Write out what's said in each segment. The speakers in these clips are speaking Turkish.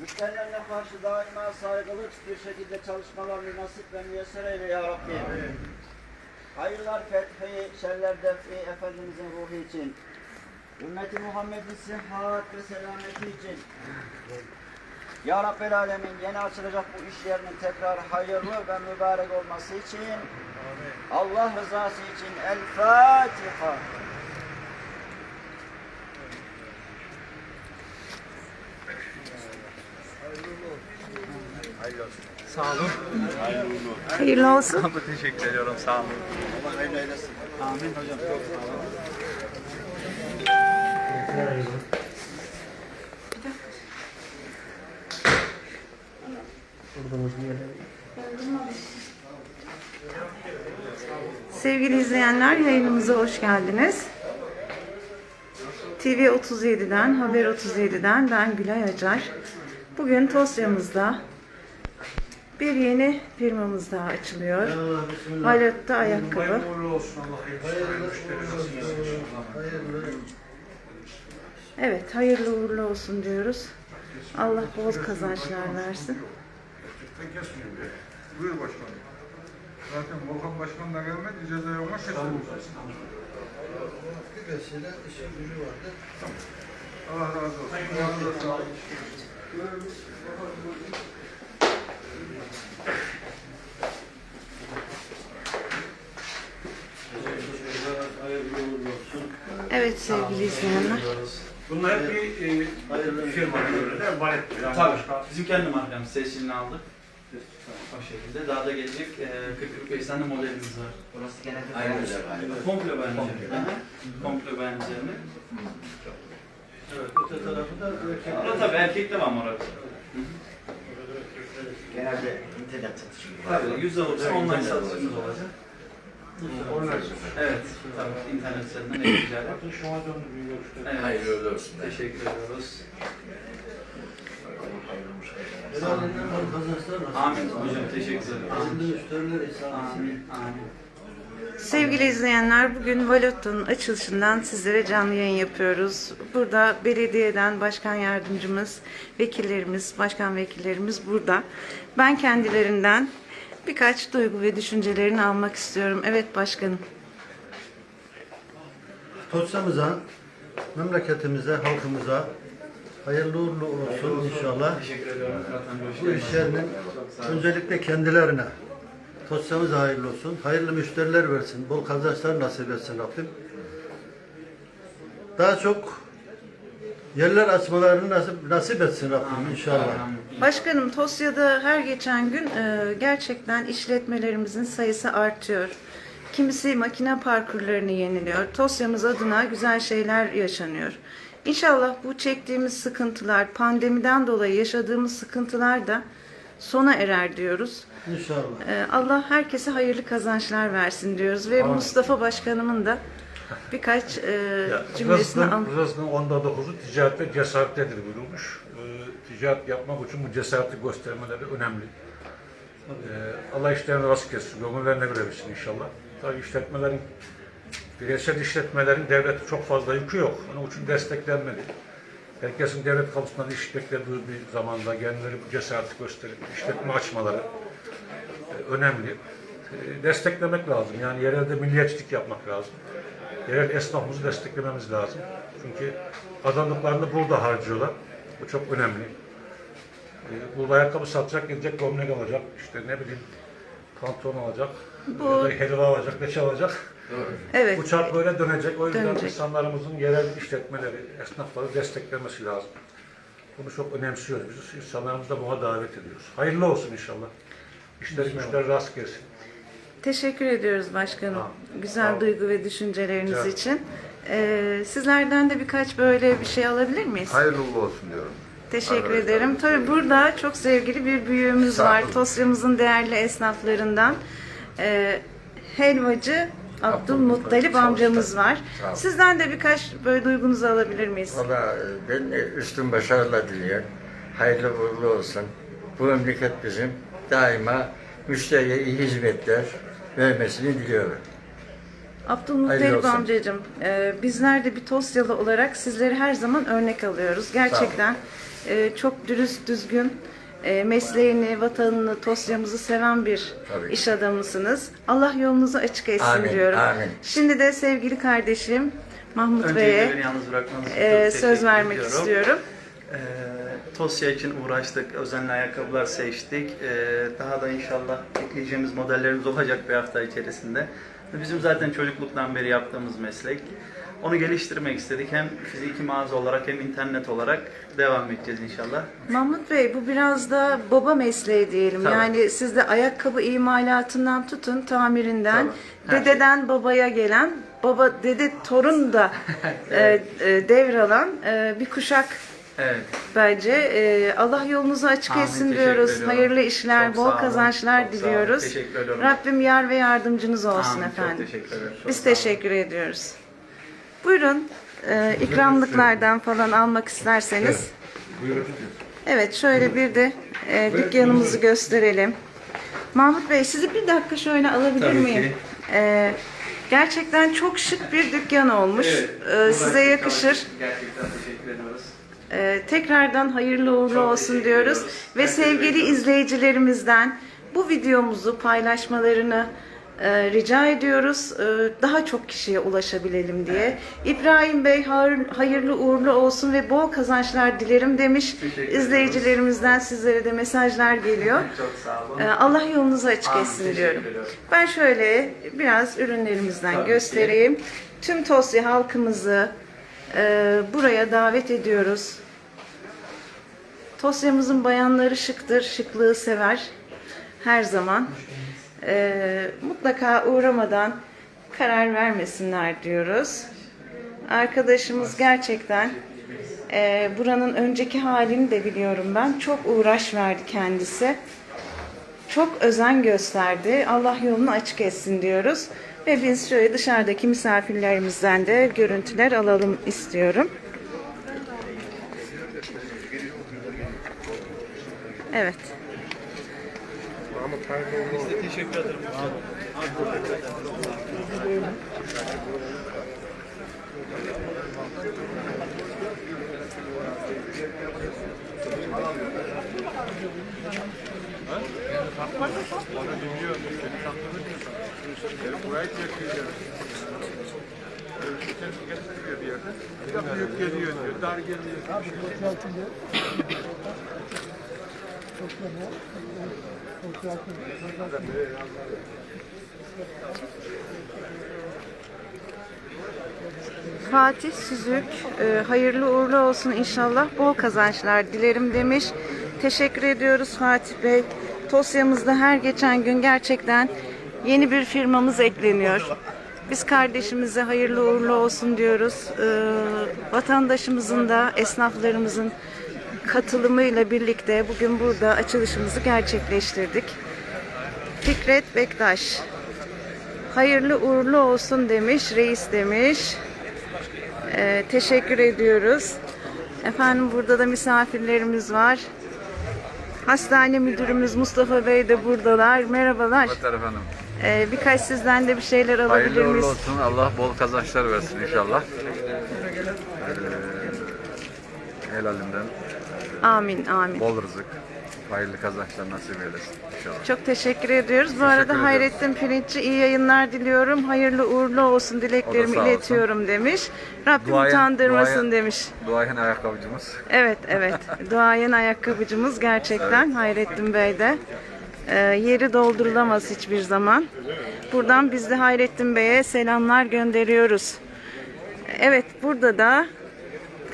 Müşterilerine karşı daima saygılı bir şekilde çalışmalarını nasip ve müyesser eyle ya Rabbi. Hayırlar fethi, şerler defi Efendimizin ruhu için. Ümmeti Muhammed'in sıhhat ve selameti için. Ya Rabbel Alemin yeni açılacak bu iş yerinin tekrar hayırlı ve mübarek olması için Allah rızası için El Fatiha. Sağ olun. Hayırlı olsun. Teşekkür ediyorum. Sağ olun. Allah hayırlı eylesin. Amin hocam. Çok sağ olun. Sevgili izleyenler yayınımıza hoş geldiniz. TV 37'den, Haber 37'den ben Gülay Acar. Bugün Tosya'mızda bir yeni firmamız daha açılıyor. Valotta ayakkabı. Evet, hayırlı uğurlu olsun diyoruz. Allah bol kazançlar versin. Buyur başkanım. Zaten Volkan Başkan da gelmedi, ceza yoluna kesiyoruz. Bir vesile işin gücü vardı. Allah razı olsun. Allah razı olsun. Evet sevgili izleyenler. Bunlar hep bir e, firma böyle de valet. Yani Tabii. başka- Bizim kendi markamız seçilini aldık. O şekilde. Daha da gelecek e, 40-45 tane modelimiz var. Burası genelde Aynen. Aynen. galiba. Komple ben üzerine. Komple üzerine. Evet, öte tarafı da erkek. Burada tabii erkek de var orada. Genelde internet satışı. Tabii yüzde olursa online satışımız olacak. Oynar. Evet, tabii internet üzerinden e-ticaret. Evet. Hayırlı olsun. Teşekkür ediyoruz. Kazançlar nasıl? Amin hocam, teşekkür ederim. İsabesi. Amin, amin. Sevgili izleyenler bugün Valotto'nun açılışından sizlere canlı yayın yapıyoruz. Burada belediyeden başkan yardımcımız, vekillerimiz, başkan vekillerimiz burada. Ben kendilerinden birkaç duygu ve düşüncelerini almak istiyorum. Evet başkanım. Tosya'mıza, memleketimize, halkımıza hayırlı uğurlu olsun inşallah. Bu geldiniz. iş yerinin öncelikle kendilerine Tosya'mıza hayırlı olsun. Hayırlı müşteriler versin. Bol kazançlar nasip etsin Rabbim. Daha çok yerler açmalarını nasip, nasip etsin Rabbim inşallah. Başkanım Tosya'da her geçen gün e, gerçekten işletmelerimizin sayısı artıyor. Kimisi makine parkurlarını yeniliyor. Tosya'mız adına güzel şeyler yaşanıyor. İnşallah bu çektiğimiz sıkıntılar, pandemiden dolayı yaşadığımız sıkıntılar da sona erer diyoruz. İnşallah. E, Allah herkese hayırlı kazançlar versin diyoruz ve Mustafa Başkanımın da birkaç e, cümlesini al. Rızkın onda dokuzu ticaret ve cesarettedir buyurulmuş. Ee, ticaret yapmak için bu cesareti göstermeleri önemli. Ee, Allah işlerini rast kessin, gönüllerine göre bilsin inşallah. Tabii işletmelerin, bireysel işletmelerin devlete çok fazla yükü yok. Onun için desteklenmedi. Herkesin devlet kapısından iş beklediği bir zamanda kendileri bu cesareti gösterip işletme açmaları e, önemli. E, Desteklemek lazım. Yani yerelde milliyetçilik yapmak lazım. Yerel esnafımızı desteklememiz lazım. Çünkü kazandıklarını burada harcıyorlar. Bu çok önemli. E, Burada ayakkabı satacak, gidecek gömlek alacak, işte ne bileyim pantolon alacak, Bu- helva alacak, leçe alacak. Evet. Bu çark böyle dönecek. O yüzden Dönecek. insanlarımızın yerel işletmeleri, esnafları desteklemesi lazım. Bunu çok önemsiyoruz. Biz insanlarımızı da buna davet ediyoruz. Hayırlı olsun inşallah. İşleri güçler rast gelsin. Teşekkür ediyoruz başkanım. Tamam. Güzel ol. duygu ve düşünceleriniz Rica ederim. için. Ee, sizlerden de birkaç böyle bir şey alabilir miyiz? Hayırlı uğurlu olsun diyorum. Teşekkür Evet, ederim. Tabii burada çok sevgili bir büyüğümüz Sağ var. olun. Tosya'mızın değerli esnaflarından. Ee, helvacı Abdülmuttalip amcamız var. Sağ. Sizden de birkaç böyle duygunuzu alabilir miyiz? Valla ben de üstün başarılar diliyorum. Hayırlı uğurlu olsun. Bu memleket bizim daima müşteriye iyi hizmetler vermesini diliyorum. Hayırlı Abdülmuttalip olsun. amcacığım, e, bizler de bir Tosyalı olarak sizleri her zaman örnek alıyoruz. Gerçekten e, çok dürüst, düzgün, e, mesleğini, vatanını, Tosya'mızı seven bir Tabii. iş adamısınız. Allah yolunuzu açık etsin Amin, diyorum. amin. Şimdi de sevgili kardeşim Mahmut Öncelikle Bey'e beni yalnız bırakmanız için e, çok söz teşekkür vermek ediyorum. istiyorum. Ee, Tosya için uğraştık, özenli ayakkabılar seçtik. Ee, daha da inşallah ekleyeceğimiz modellerimiz olacak bir hafta içerisinde. Bizim zaten çocukluktan beri yaptığımız meslek. Onu geliştirmek istedik. Hem fiziki mağaza olarak hem internet olarak devam edeceğiz inşallah. Mahmut Bey bu biraz da baba mesleği diyelim. Tabii. Yani siz de ayakkabı imalatından tutun tamirinden Tabii. Her dededen babaya gelen baba dede torun da e, e, devralan e, bir kuşak Evet. bence. E, Allah yolunuzu açık Amin, etsin diyoruz. ediyorum. Hayırlı işler, Çok bol olun, kazançlar çok sağ olun. diliyoruz. Rabbim yar ve yardımcınız olsun Amin, efendim. Teşekkür ederim. Çok Biz teşekkür ediyoruz. Buyurun e, ikramlıklardan falan almak isterseniz. Buyurun. Evet şöyle bir de e, dükkanımızı gösterelim. Mahmut Bey sizi bir dakika şöyle alabilir Tabii miyim? ki. E, gerçekten çok şık bir dükkan olmuş. Evet, E, size yakışır. Gerçekten teşekkür ediyoruz. E, tekrardan hayırlı uğurlu Çok olsun diyoruz. ediyoruz. Ve Herkese sevgili izleyicilerimizden bu videomuzu paylaşmalarını e, rica ediyoruz. E, daha çok kişiye ulaşabilelim diye. İbrahim Bey hayırlı uğurlu olsun ve bol kazançlar dilerim demiş. İzleyicilerimizden sizlere de mesajlar geliyor. Çok sağ olun. E, Allah yolunuzu açık etsin diyorum. Ben şöyle biraz ürünlerimizden Tabii göstereyim. Tüm Tosya halkımızı e, buraya davet ediyoruz. Tosya'mızın bayanları şıktır, şıklığı sever her zaman. E, mutlaka uğramadan karar vermesinler diyoruz. Arkadaşımız gerçekten e, buranın önceki halini de biliyorum ben. Çok uğraş verdi kendisi. Çok özen gösterdi. Allah yolunu açık etsin diyoruz. Ve biz şöyle dışarıdaki misafirlerimizden de görüntüler alalım istiyorum. Evet. Biz de teşekkür ederim. Onu dinliyor. Seni tatlı mı? Burayı çekiyor. Getiriyor bir yerde. Ya büyük geliyor diyor, dar geliyor. Abi, boşaltın diyor. Çok da bu. Fatih Süzük, e, hayırlı uğurlu olsun inşallah. Bol kazançlar dilerim demiş. Teşekkür ediyoruz Fatih Bey. Tosya'mızda her geçen gün gerçekten yeni bir firmamız ekleniyor. Biz kardeşimize hayırlı uğurlu olsun diyoruz. E, vatandaşımızın da esnaflarımızın katılımıyla birlikte bugün burada açılışımızı gerçekleştirdik. Fikret Bektaş, hayırlı uğurlu olsun demiş, reis demiş. Ee, teşekkür ediyoruz. Efendim burada da misafirlerimiz var. Hastane müdürümüz Mustafa Bey de buradalar. Merhabalar. Merhabalar efendim. Ee, birkaç sizden de bir şeyler alabilir Hayırlı uğurlu miyiz? olsun. Allah bol kazançlar versin inşallah. Ee, helalinden Amin, amin. bol rızık, hayırlı kazançlar nasip eylesin inşallah. Çok teşekkür ediyoruz. Bu arada ediyoruz. Hayrettin Pirinççi iyi yayınlar diliyorum. Hayırlı uğurlu olsun dileklerimi olsun. iletiyorum demiş. Rabbim Duayen- utandırmasın duayen- demiş. Duayen ayakkabıcımız. Evet, evet. Duayen ayakkabıcımız gerçekten Hayrettin Bey'de. Ee, yeri doldurulamaz hiçbir zaman. Buradan biz de Hayrettin Bey'e selamlar gönderiyoruz. Evet, burada da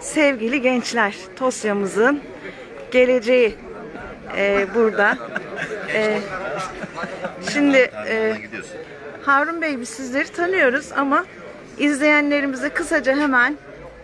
sevgili gençler, Tosya'mızın geleceği ee, burada. Ee, şimdi e, Harun Bey biz sizleri tanıyoruz ama izleyenlerimize kısaca hemen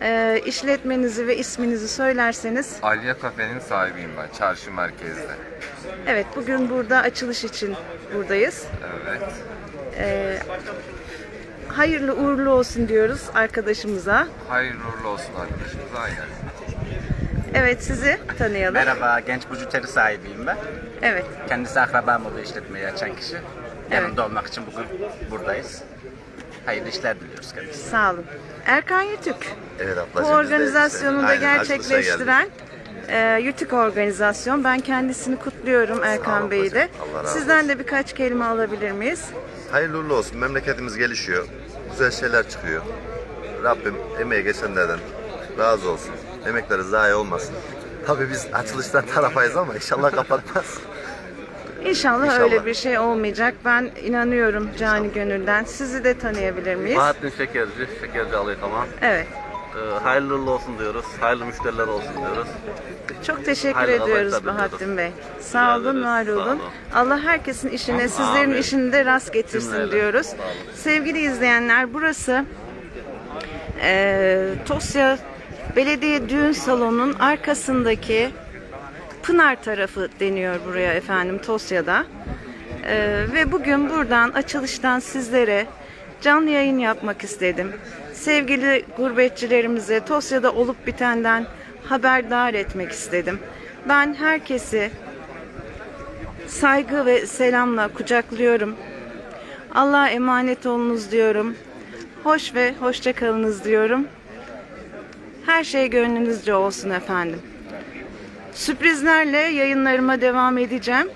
e, işletmenizi ve isminizi söylerseniz. Aliye Kafe'nin sahibiyim ben, çarşı merkezde. Evet bugün burada açılış için buradayız. Evet. Ee, hayırlı uğurlu olsun diyoruz arkadaşımıza. Hayırlı uğurlu olsun arkadaşımız. Aynen. Evet sizi tanıyalım. Merhaba, genç bujuteri sahibiyim ben. Evet. Kendisi akrabam oluyor işletmeyi açan kişi. Yanında olmak için bugün buradayız. Hayırlı işler diliyoruz kendisine. Sağ olun. Erkan Yetük. Evet Bu ablacığım. de organizasyonu da Aynen, gerçekleştiren e, Yutik Organizasyon. Ben kendisini kutluyorum Erkan Bey'i de. Sizden de birkaç kelime alabilir miyiz? Hayırlı uğurlu olsun. Memleketimiz gelişiyor. Güzel şeyler çıkıyor. Rabbim emeğe geçenlerden razı olsun. Emekleri zayi olmasın. Tabii biz açılıştan tarafayız ama inşallah kapatmaz. İnşallah, İnşallah. öyle bir şey olmayacak. Ben inanıyorum cani gönülden. Sizi de tanıyabilir miyiz? Bahattin Şekerci, Şekerci Alaykama. Evet. Ee, hayırlı uğurlu olsun diyoruz. Hayırlı müşteriler olsun diyoruz. Çok teşekkür Hayırlı ediyoruz kazançlar Bahattin. Bey. Sağ olun, ederiz, var sağ olun. olun. Allah herkesin işine, sizlerin Amin. işini de rast getirsin Cümleyle. diyoruz. Sevgili izleyenler, burası eee Tosya Belediye Düğün Salonu'nun arkasındaki Pınar tarafı deniyor buraya efendim Tosya'da. Ee, ve bugün buradan açılıştan sizlere canlı yayın yapmak istedim. Sevgili gurbetçilerimize Tosya'da olup bitenden haberdar etmek istedim. Ben herkesi saygı ve selamla kucaklıyorum. Allah'a emanet olunuz diyorum. Hoş ve hoşça kalınız diyorum. Her şey gönlünüzce olsun efendim. Sürprizlerle yayınlarıma devam edeceğim.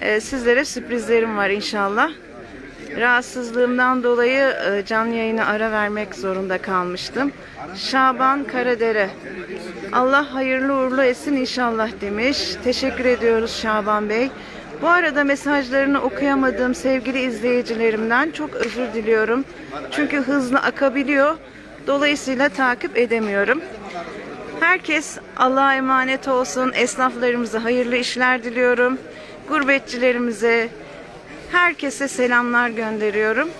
Ee, sizlere sürprizlerim var inşallah. Rahatsızlığımdan dolayı e, canlı yayına ara vermek zorunda kalmıştım. Şaban Karadere. Allah hayırlı uğurlu etsin inşallah demiş. Teşekkür ediyoruz Şaban Bey. Bu arada mesajlarını okuyamadığım sevgili izleyicilerimden çok özür diliyorum. Çünkü hızlı akabiliyor. Dolayısıyla takip edemiyorum. Herkes Allah'a emanet olsun. Esnaflarımıza hayırlı işler diliyorum. Gurbetçilerimize, herkese selamlar gönderiyorum.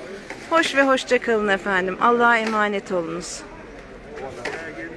Hoş ve hoşça kalın efendim. Allah'a emanet olunuz.